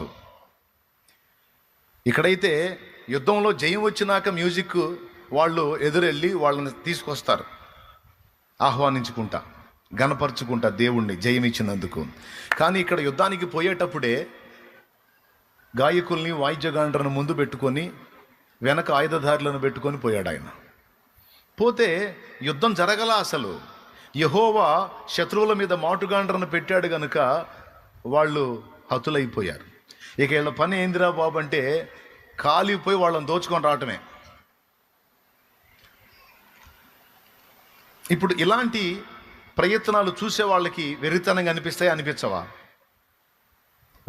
యహోషాపాతు ఇక్కడైతే యుద్ధంలో జయం వచ్చినాక మ్యూజిక్ వాళ్ళు ఎదురెళ్ళి వాళ్ళని తీసుకొస్తారు. ఆహ్వానించుకుంటా గనపరుచుకుంటా దేవుణ్ణి జయం ఇచ్చినందుకు కానీ ఇక్కడ యుద్ధానికి పోయేటప్పుడే గాయకుల్ని వాయిద్యగాండ్రను ముందు పెట్టుకొని వెనక ఆయుధధారులను పెట్టుకొని పోయాడు ఆయన పోతే యుద్ధం జరగల అసలు. యహోవా శత్రువుల మీద మాటుగాండ్రను పెట్టాడు గనుక వాళ్ళు హతులైపోయారు. ఇక వీళ్ళ పని ఏందిరా బాబు అంటే కాలిపోయి వాళ్ళని దోచుకొని రావటమే. ఇప్పుడు ఇలాంటి ప్రయత్నాలు చూసే వాళ్ళకి వెరితనంగా అనిపిస్తాయి? అనిపించవా?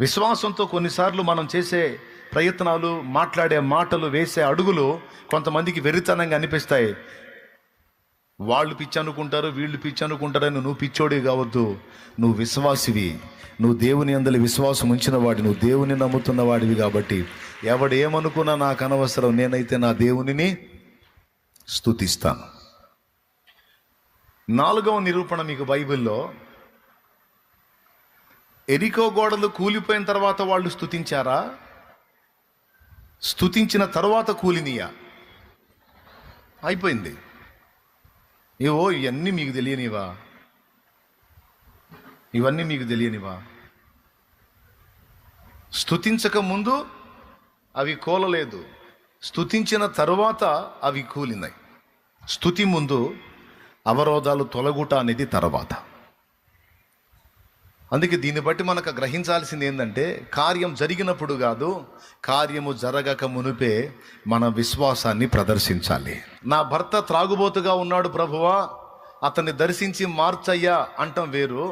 విశ్వాసంతో కొన్నిసార్లు మనం చేసే ప్రయత్నాలు మాట్లాడే మాటలు వేసే అడుగులు కొంతమందికి వెరితనంగా అనిపిస్తాయి. వాళ్ళు పిచ్చి అనుకుంటారు వీళ్ళు పిచ్చి అనుకుంటారని నువ్వు పిచ్చోడే కావద్దు. నువ్వు విశ్వాసివి. నువ్వు దేవుని అందరి విశ్వాసం ఉంచిన వాడి నువ్వు దేవుని నమ్ముతున్న వాడివి కాబట్టి ఎవడు ఏమనుకున్నా నాకు అనవసరం. నేనైతే నా దేవునిని స్థుతిస్తాను నాలుగవ నిరూపణ మీకు బైబిల్లో ఎరికో గోడలు కూలిపోయిన తర్వాత వాళ్ళు స్థుతించారా స్తుతించిన తర్వాత కూలినియా? అయిపోయింది. ఏవో ఇవన్నీ మీకు తెలియనివా? ఇవన్నీ మీకు తెలియనివా? స్తుతించక ముందు అవి కూలలేదు. స్తుతించిన తరువాత అవి కూలినాయి. స్తుతి ముందు అవరోధాలు తొలగుట అనేది తర్వాత. అందుకే దీన్ని బట్టి మనకు గ్రహించాల్సింది ఏంటంటే కార్యం జరిగినప్పుడు కాదు కార్యము జరగక మునిపే మన విశ్వాసాన్ని ప్రదర్శించాలి నా భర్త త్రాగుబోతుగా ఉన్నాడు ప్రభువా అతన్ని దర్శించి మార్చయ్యా అంటాం వేరు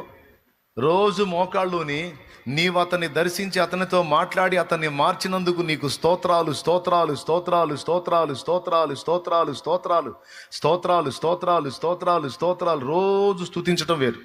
రోజు మోకాళ్ళుని నీవు అతన్ని దర్శించి అతనితో మాట్లాడి అతన్ని మార్చినందుకు నీకు స్తోత్రాలు స్తోత్రాలు స్తోత్రాలు స్తోత్రాలు స్తోత్రాలు స్తోత్రాలు స్తోత్రాలు స్తోత్రాలు స్తోత్రాలు స్తోత్రాలు స్తోత్రాలు రోజు స్తుతించటం వేరు